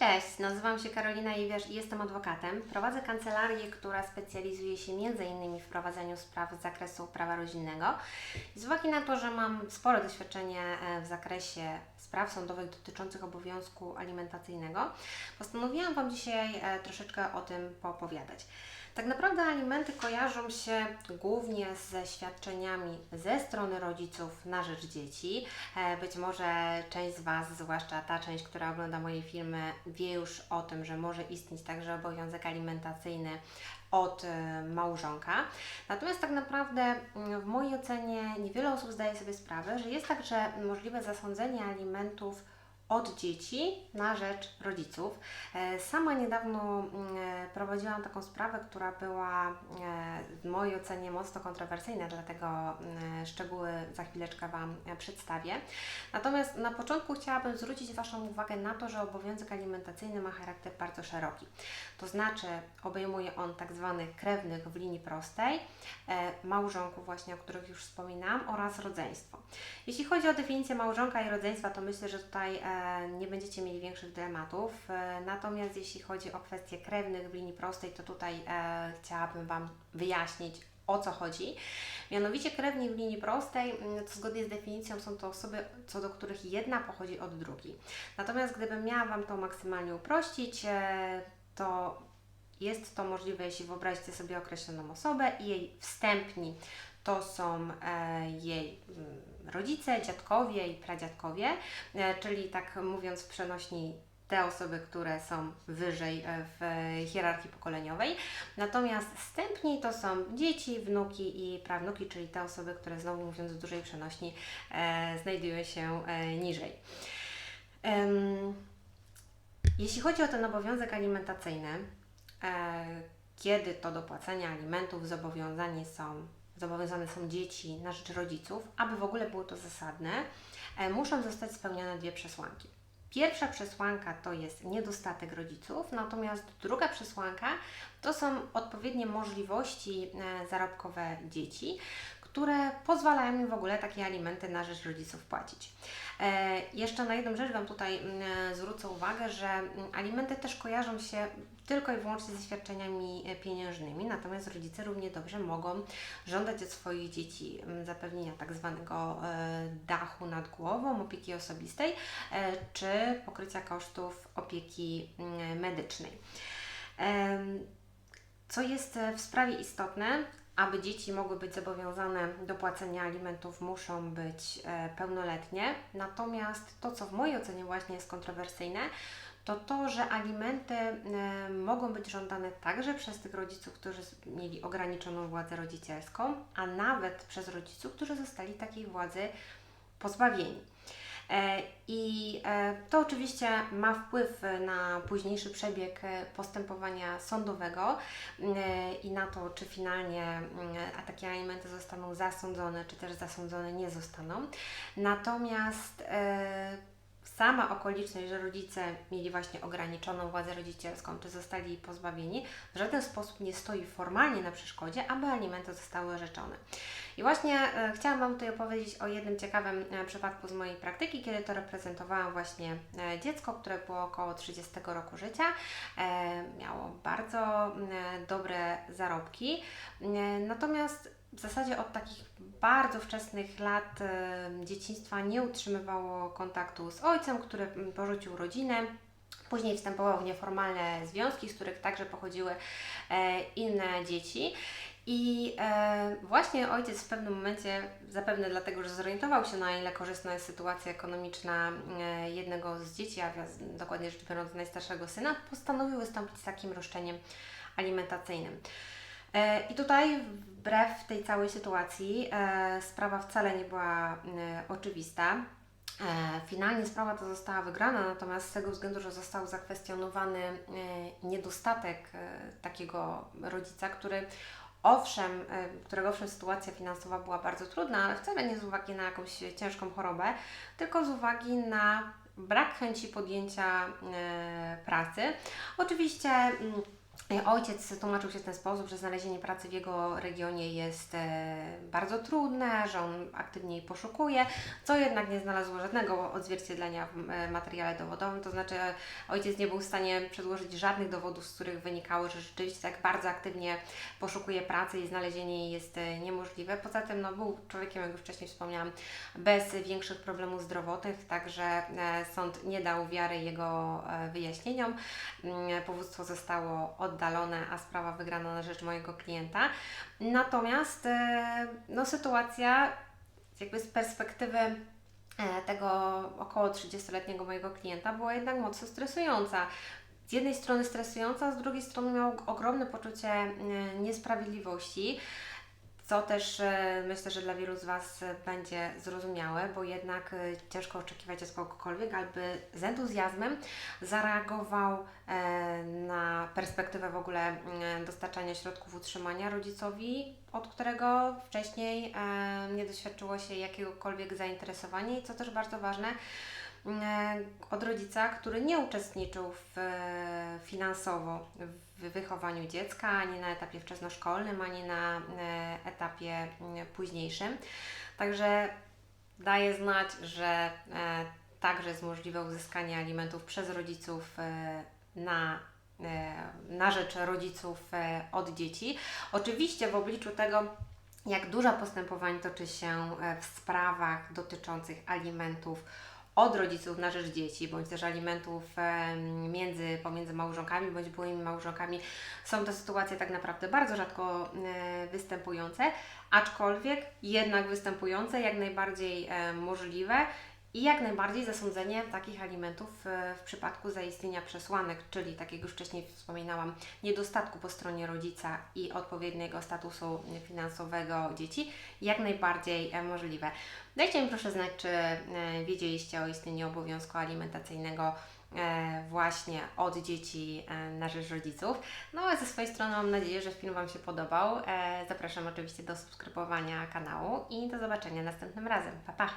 Cześć, nazywam się Karolina Iwiarz i jestem adwokatem. Prowadzę kancelarię, która specjalizuje się m.in. w prowadzeniu spraw z zakresu prawa rodzinnego. Z uwagi na to, że mam spore doświadczenie e, w zakresie spraw sądowych dotyczących obowiązku alimentacyjnego, postanowiłam Wam dzisiaj e, troszeczkę o tym poopowiadać. Tak naprawdę alimenty kojarzą się głównie ze świadczeniami ze strony rodziców na rzecz dzieci. E, Być może część z Was, zwłaszcza ta część, która ogląda moje filmy, wie już o tym, że może istnieć także obowiązek alimentacyjny od e, małżonka. Natomiast tak naprawdę mm, w mojej ocenie niewiele osób zdaje sobie sprawę, że jest także możliwe zasądzenie alimentów od dzieci na rzecz rodziców. E, Sama niedawno mm, e, prowadziłam taką sprawę, która była e, w mojej ocenie mocno kontrowersyjna, dlatego mm, szczegóły za chwileczkę Wam przedstawię. Natomiast na początku chciałabym zwrócić Waszą uwagę na to, że obowiązek alimentacyjny ma charakter bardzo szeroki. To znaczy obejmuje on tak zwanych krewnych w linii prostej, małżonków właśnie, o których już wspominałam, oraz rodzeństwo. Jeśli chodzi o definicję małżonka i rodzeństwa, to myślę, że tutaj nie będziecie mieli większych dylematów. E, natomiast jeśli chodzi o kwestie krewnych w linii prostej, to tutaj e, chciałabym Wam wyjaśnić, o co chodzi. Mianowicie krewni w linii prostej, mm, zgodnie z definicją są to osoby, co do których jedna pochodzi od drugiej. Natomiast gdybym miała Wam to maksymalnie uprościć, e, to jest to możliwe, jeśli wyobraźcie sobie określoną osobę i jej wstępni to są e, jej mm, rodzice, dziadkowie i pradziadkowie, e, czyli tak mówiąc w przenośni te osoby, które są wyżej e, w hierarchii pokoleniowej. Natomiast wstępni to są dzieci, wnuki i prawnuki, czyli te osoby, które znowu mówiąc w dużej przenośni znajdują się niżej. Jeśli chodzi o ten obowiązek alimentacyjny, kiedy to do płacenia alimentów zobowiązani są, zobowiązane są dzieci na rzecz rodziców, aby w ogóle było to zasadne, e, muszą zostać spełnione dwie przesłanki. Pierwsza przesłanka to jest niedostatek rodziców, natomiast druga przesłanka to są odpowiednie możliwości e, zarobkowe dzieci, które pozwalają im w ogóle takie alimenty na rzecz rodziców płacić. E, jeszcze na jedną rzecz Wam tutaj mm, e, zwrócę uwagę, że mm, alimenty też kojarzą się tylko i wyłącznie ze świadczeniami e, pieniężnymi, natomiast rodzice równie dobrze mogą żądać od swoich dzieci mm, zapewnienia tak zwanego dachu nad głową, opieki osobistej, czy pokrycia kosztów opieki medycznej. Co jest w sprawie istotne, aby dzieci mogły być zobowiązane do płacenia alimentów, muszą być e, pełnoletnie. Natomiast to, co w mojej ocenie właśnie jest kontrowersyjne, to to, że alimenty e, mogą być żądane także przez tych rodziców, którzy mieli ograniczoną władzę rodzicielską, a nawet przez rodziców, którzy zostali takiej władzy pozbawieni. E, I e, to oczywiście ma wpływ na późniejszy przebieg e, postępowania sądowego e, i na to, czy finalnie mm, takie alimenty zostaną zasądzone, czy też zasądzone nie zostaną. Natomiast sama okoliczność, że rodzice mieli właśnie ograniczoną władzę rodzicielską, czy zostali pozbawieni, w żaden sposób nie stoi formalnie na przeszkodzie, aby alimenty zostały orzeczone. I właśnie e, chciałam Wam tutaj opowiedzieć o jednym ciekawym e, przypadku z mojej praktyki, kiedy to reprezentowałam właśnie e, dziecko, które było około 30 roku życia. E, miało bardzo e, dobre zarobki, E, natomiast w zasadzie od takich bardzo wczesnych lat e, dzieciństwa nie utrzymywało kontaktu z ojcem, który mm, porzucił rodzinę. Później wstępował w nieformalne związki, z których także pochodziły e, inne dzieci. I e, właśnie ojciec w pewnym momencie, zapewne dlatego, że zorientował się na ile korzystna jest sytuacja ekonomiczna e, jednego z dzieci, a dokładnie rzecz biorąc najstarszego syna, postanowił wystąpić z takim roszczeniem alimentacyjnym. E, I tutaj, wbrew tej całej sytuacji, e, sprawa wcale nie była e, oczywista. Finalnie sprawa ta została wygrana, natomiast z tego względu, że został zakwestionowany niedostatek takiego rodzica, który owszem, którego owszem sytuacja finansowa była bardzo trudna, ale wcale nie z uwagi na jakąś ciężką chorobę, tylko z uwagi na brak chęci podjęcia pracy. Oczywiście mm, Ojciec tłumaczył się w ten sposób, że znalezienie pracy w jego regionie jest e, bardzo trudne, że on aktywnie jej poszukuje, co jednak nie znalazło żadnego odzwierciedlenia w e, materiale dowodowym. To znaczy, e, ojciec nie był w stanie przedłożyć żadnych dowodów, z których wynikało, że rzeczywiście tak bardzo aktywnie poszukuje pracy i znalezienie jej jest e, niemożliwe. Poza tym, no, był człowiekiem, jak już wcześniej wspomniałam, bez większych problemów zdrowotnych, także e, sąd nie dał wiary jego e, wyjaśnieniom. Mm, Powództwo zostało oddalone, a sprawa wygrana na rzecz mojego klienta. Natomiast e, no, sytuacja jakby z perspektywy e, tego około 30-letniego mojego klienta była jednak mocno stresująca. Z jednej strony stresująca, z drugiej strony miał ogromne poczucie e, niesprawiedliwości, co też e, myślę, że dla wielu z Was będzie zrozumiałe, bo jednak e, ciężko oczekiwać od kogokolwiek, aby z entuzjazmem zareagował e, na perspektywę w ogóle dostarczania środków utrzymania rodzicowi, od którego wcześniej nie doświadczyło się jakiegokolwiek zainteresowania. I co też bardzo ważne, od rodzica, który nie uczestniczył w, e, finansowo w wychowaniu dziecka, ani na etapie wczesnoszkolnym, ani na e, etapie późniejszym. Także daje znać, że e, także jest możliwe uzyskanie alimentów przez rodziców e, na e, na rzecz rodziców e, od dzieci. Oczywiście w obliczu tego, jak dużo postępowań toczy się e, w sprawach dotyczących alimentów od rodziców na rzecz dzieci, bądź też alimentów między, pomiędzy małżonkami, bądź byłymi małżonkami, są to sytuacje tak naprawdę bardzo rzadko e, występujące, aczkolwiek jednak występujące, jak najbardziej e, możliwe i jak najbardziej zasądzenie takich alimentów e, w przypadku zaistnienia przesłanek, czyli tak jak już wcześniej wspominałam, niedostatku po stronie rodzica i odpowiedniego statusu finansowego dzieci, jak najbardziej e, możliwe. Dajcie mi proszę znać, czy e, wiedzieliście o istnieniu obowiązku alimentacyjnego e, właśnie od dzieci e, na rzecz rodziców. No a ze swojej strony mam nadzieję, że film Wam się podobał. E, Zapraszam oczywiście do subskrybowania kanału i do zobaczenia następnym razem. Pa, pa!